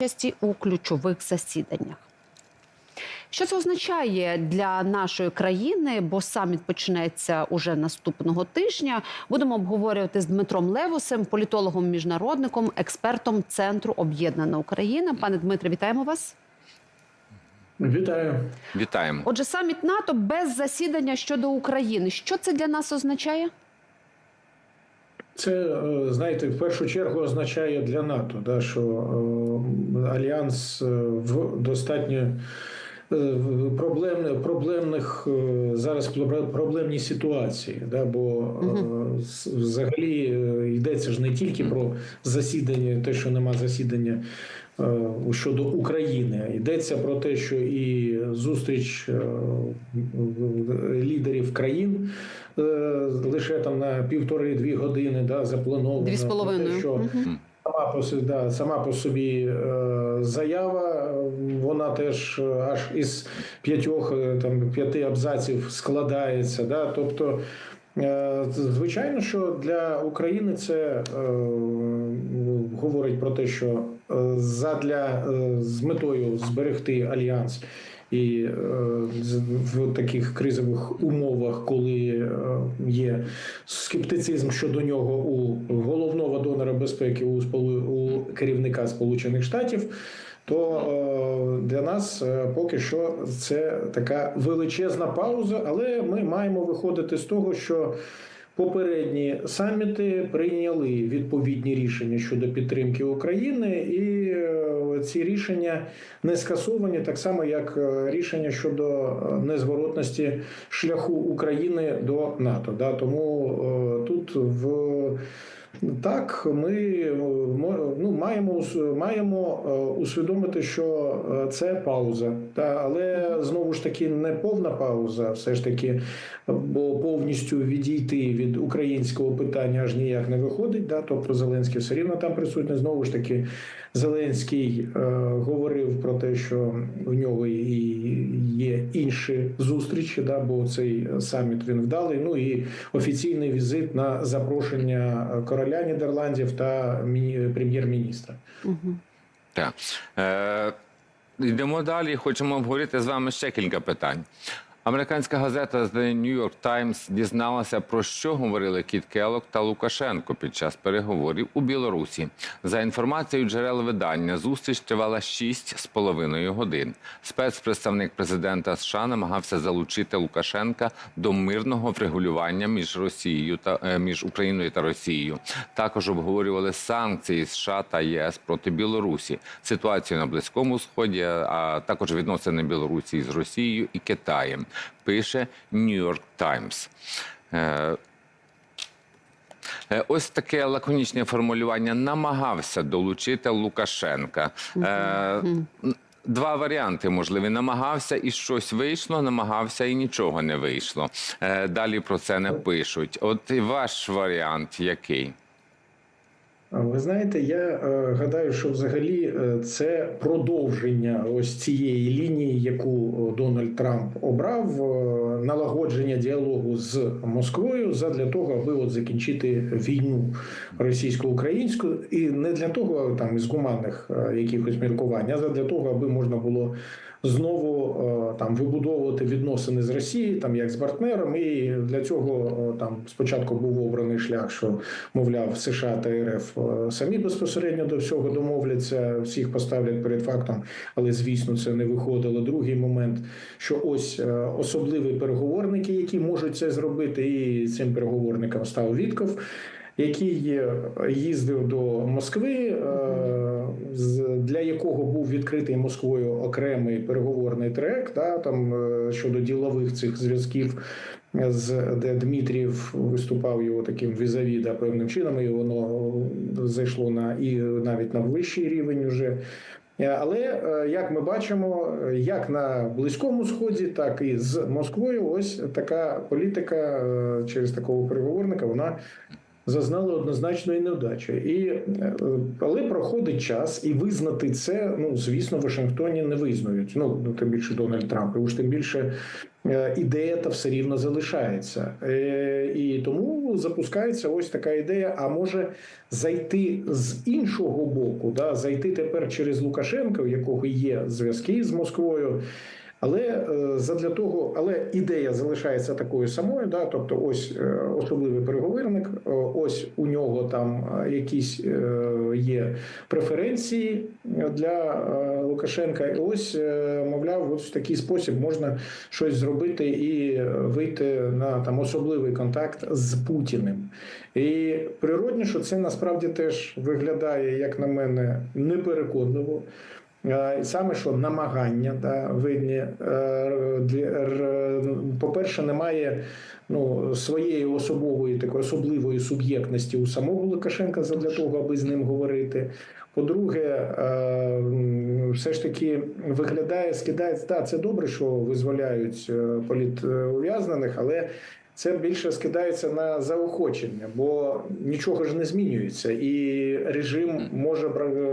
участі у ключових засіданнях. Що це означає для нашої країни? Бо саміт почнеться уже наступного тижня. Будемо обговорювати з Дмитром Левусем, політологом, міжнародником, експертом Центру Об'єднана Україна. Пане Дмитре, вітаємо вас. Вітаю. Вітаємо. Отже, саміт НАТО без засідання щодо України. Що це для нас означає? Це е, знаєте, в першу чергу означає для НАТО, да, що е, альянс е, в достатньо в проблемних, зараз проблем- проблемній ситуації, да, бо з- взагалі йдеться ж не тільки про засідання, те, що нема засідання щодо України, йдеться про те, що і зустріч лідерів країн е, лише там на півтори-дві години да, заплановано. Дві з те, половиною. що Мгм. Сама по да, сама по собі е, заява, вона теж е, аж із п'ятьох е, там п'яти абзаців складається. Да? Тобто, звичайно, що для України це е, говорить про те, що задля е, з метою зберегти альянс. І е, в таких кризових умовах, коли е, є скептицизм щодо нього у головного донора безпеки у у керівника Сполучених Штатів, то е, для нас поки що це така величезна пауза, але ми маємо виходити з того, що Попередні саміти прийняли відповідні рішення щодо підтримки України, і ці рішення не скасовані, так само як е, рішення щодо е, незворотності шляху України до НАТО. Да? Тому е, тут в так, ми ну, маємо маємо усвідомити, що це пауза, та але знову ж таки не повна пауза, все ж таки, бо повністю відійти від українського питання аж ніяк не виходить. Да? Тобто Зеленський все рівно там присутній. Знову ж таки, Зеленський е, говорив про те, що в нього і є інші зустрічі, да, бо цей саміт він вдалий. Ну і офіційний візит на запрошення короля Нідерландів та міні- прем'єр-міністра. Мгм. Так. Е, йдемо далі. Хочемо обговорити з вами ще кілька питань. Американська газета The New York Times дізналася, про що говорили Кіт Келлог та Лукашенко під час переговорів у Білорусі. За інформацією джерел видання, зустріч тривала 6 з половиною годин. Спецпредставник президента США намагався залучити Лукашенка до мирного врегулювання між Росією та е, між Україною та Росією. Також обговорювали санкції США та ЄС проти Білорусі, ситуацію на Близькому Сході, а також відносини Білорусі з Росією і Китаєм. Пише York Times. Е, Е, Ось таке лаконічне формулювання намагався долучити Лукашенка. Е, Два варіанти можливі: намагався і щось вийшло, намагався і нічого не вийшло. Далі про це не пишуть. От ваш варіант який? Ви знаєте, я е, гадаю, що взагалі е, це продовження ось цієї лінії, яку е, Дональд Трамп обрав, налагодження діалогу з Москвою задля того, аби от закінчити війну російсько-українську, і не для того там із гуманних якихось міркувань, а задля того, аби можна було знову е, там вибудовувати відносини з Росією, там як з партнером. І для цього е, там спочатку був обраний шлях, що мовляв США та РФ е, самі безпосередньо до всього домовляться, всіх поставлять перед фактом, але звісно це не виходило. Другий момент, що ось особливі переговорники, які можуть це зробити, і цим переговорником став Вітков. Який їздив до Москви, для якого був відкритий Москвою окремий переговорний трек, да, там е, щодо ділових цих зв'язків, е, з де Дмитрієв виступав його таким візаві, да, певним чином, і воно зайшло на і навіть на вищий рівень уже. Е, Але як ми бачимо, як на близькому сході, так і з Москвою, ось така політика через такого переговорника вона зазнали однозначної невдачі. І, е, але проходить час, і визнати це, ну звісно, в Вашингтоні не визнають. Ну ну, тим більше Дональд Трамп, і уж тим більше е, ідея та все рівно залишається. Е, І тому запускається ось така ідея. А може зайти з іншого боку, да, зайти тепер через Лукашенка, у якого є зв'язки з Москвою. Але е, задля того, але ідея залишається такою самою. Да, тобто, ось е, особливий переговорник, е, ось у нього там якісь є преференції для Лукашенка. І ось, мовляв, ось в такий спосіб можна щось зробити і вийти на там особливий контакт з Путіним. І природно, що це насправді теж виглядає, як на мене, непереконливо. Е, і Саме що намагання да, видні, е, по-перше, немає ну, своєї особової такої особливої суб'єктності у самого Лукашенка для того, аби з ним говорити. По-друге, е, все ж таки виглядає, скидається. Так, це добре, що визволяють політув'язнених, але це більше скидається на заохочення, бо нічого ж не змінюється, і режим може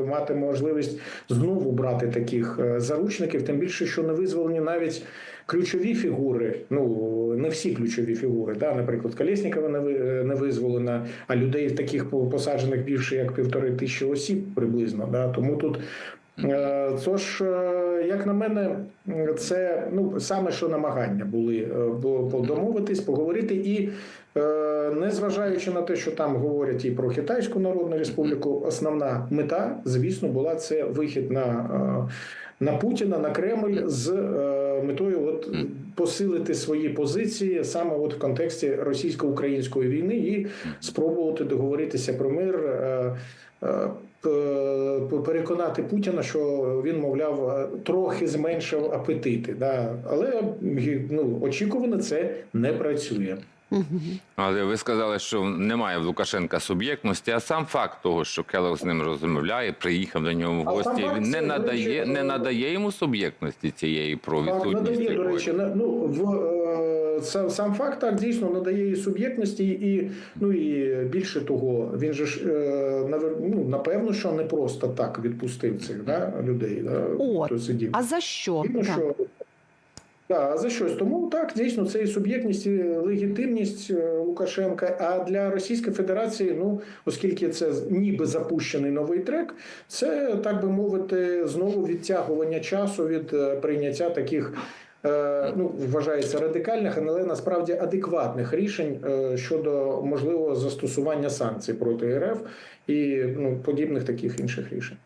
мати можливість знову брати таких е, заручників, тим більше, що не визволені навіть ключові фігури. Ну не всі ключові фігури. Да, наприклад, Колєснікова не не визволена, а людей таких по- посаджених більше як півтори тисячі осіб приблизно. Да, тому тут. Е, Тож, е, як на мене, це ну саме що намагання були е, домовитись, поговорити, і незважаючи на те, що там говорять і про Китайську Народну Республіку, основна мета, звісно, була це вихід на, на Путіна, на Кремль з метою от посилити свої позиції саме от в контексті російсько-української війни і спробувати договоритися про мир. е, е, переконати Путіна, що він, мовляв, е, трохи зменшив апетити. Да? Але ну, очікувано це не працює. Але ви сказали, що немає в Лукашенка суб'єктності, а сам факт того, що Келлог з ним розмовляє, приїхав до нього в гості, він не надає, речі, не надає йому суб'єктності цієї про відсутність надає, до речі, ну в е, сам, сам факт так дійсно надає і суб'єктності, і ну і більше того, він же ж е, ну, напевно, що не просто так відпустив цих да, людей. Да, От. хто сидів. А за що? Так. що так, а за щось. Тому так, дійсно, це і суб'єктність, і легітимність е, Лукашенка. А для Російської Федерації, ну оскільки це ніби запущений новий трек, це так би мовити, знову відтягування часу від е, прийняття таких. е, Ну, вважається радикальних, але насправді адекватних рішень щодо можливого застосування санкцій проти РФ і ну, подібних таких інших рішень.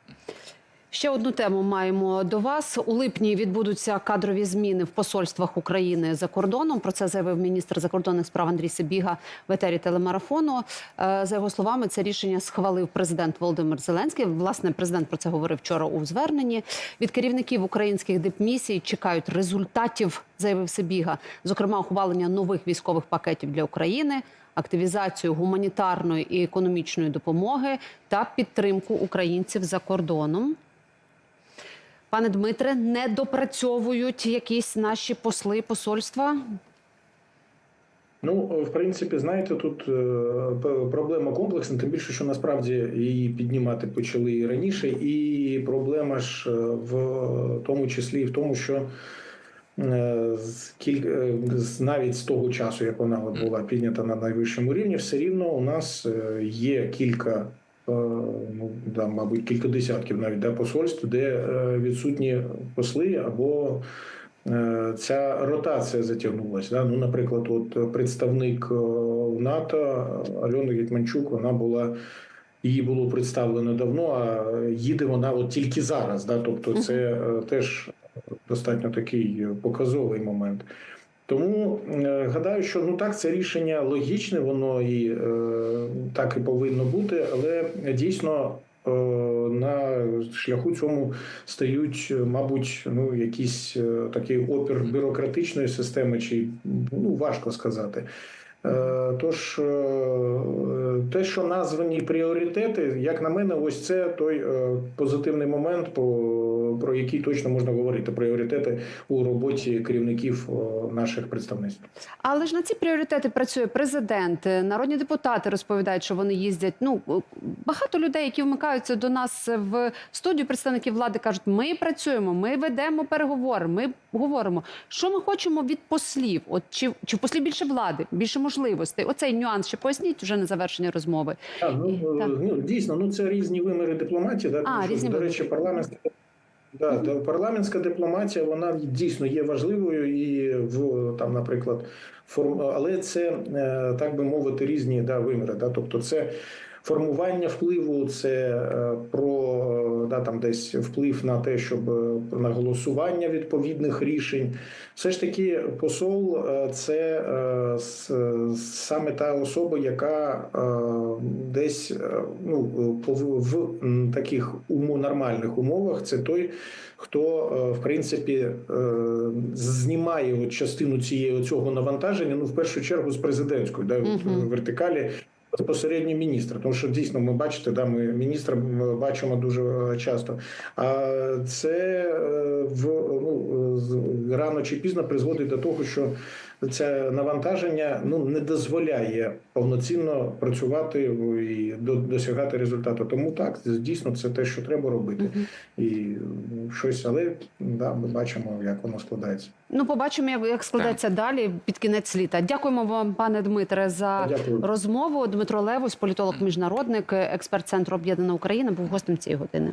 Ще одну тему маємо до вас. У липні відбудуться кадрові зміни в посольствах України за кордоном. Про це заявив міністр закордонних справ Андрій Сибіга в етері телемарафону. Е, За його словами, це рішення схвалив президент Володимир Зеленський. Власне, президент про це говорив вчора у зверненні. Від керівників українських дипмісій чекають результатів, заявив Сибіга. Зокрема, ухвалення нових військових пакетів для України. Активізацію гуманітарної і економічної допомоги та підтримку українців за кордоном. Пане Дмитре, не допрацьовують якісь наші посли посольства? Ну, в принципі, знаєте, тут е, проблема комплексна, тим більше, що насправді її піднімати почали і раніше, і проблема ж е, в тому числі і в тому, що е, з кіль... з- навіть з того часу, як вона була піднята на найвищому рівні, все рівно у нас є кілька. Е, Ну, да, мабуть, кілька десятків навіть да, посольств, де е, відсутні посли або Е, ця ротація затягнулася. Да? Ну, наприклад, от представник НАТО Альона Гетьманчук, вона була. Її було представлено давно, а їде вона от тільки зараз. Да? Тобто, це теж достатньо такий показовий момент. Тому е, гадаю, що ну так це рішення логічне, воно і е, так і повинно бути, але дійсно е, на шляху цьому стають, мабуть, ну якийсь е, такий опір бюрократичної системи, чи ну важко сказати. Е, Тож е, те, що названі пріоритети, як на мене, ось це той е, позитивний момент, про які точно можна говорити пріоритети у роботі керівників наших представництв. Але ж на ці пріоритети працює президент, народні депутати розповідають, що вони їздять. Ну багато людей, які вмикаються до нас в студію представників влади, кажуть: ми працюємо, ми ведемо переговори, ми говоримо. Що ми хочемо від послів? От чи, чи в послів більше влади, більше можливостей? Оцей нюанс ще поясніть вже на завершення розмови. Так, ну, так. ну дійсно, ну це різні виміри дипломатії. Да, тому А, що, різні до виміри. речі, парламентська да, да, парламентська дипломатія вона дійсно є важливою і в там, наприклад, форм, але це е, так би мовити різні да, виміри. Да, тобто це. Формування впливу це е, про е, да, там десь вплив на те, щоб е, на голосування відповідних рішень. Все ж таки, посол це саме та особа, яка десь ну, в таких умо нормальних умовах, це той, хто в принципі знімає от частину цієї цього навантаження. Ну, в першу чергу з президентської да, Мгм. вертикалі. Безпосередньо міністра, тому що дійсно ми бачите, да, ми міністра бачимо дуже е, часто. А це е, в ну рано чи пізно призводить до того, що це навантаження ну не дозволяє повноцінно працювати і до- досягати результату. Тому так дійсно це те, що треба робити, і щось, але да, ми бачимо, як воно складається. Ну, побачимо, як, складеться далі під кінець літа. Дякуємо вам, пане Дмитре, за Дякую. розмову. Дмитро Левус, політолог, міжнародник, експерт центру Об'єднана Україна, був гостем цієї години.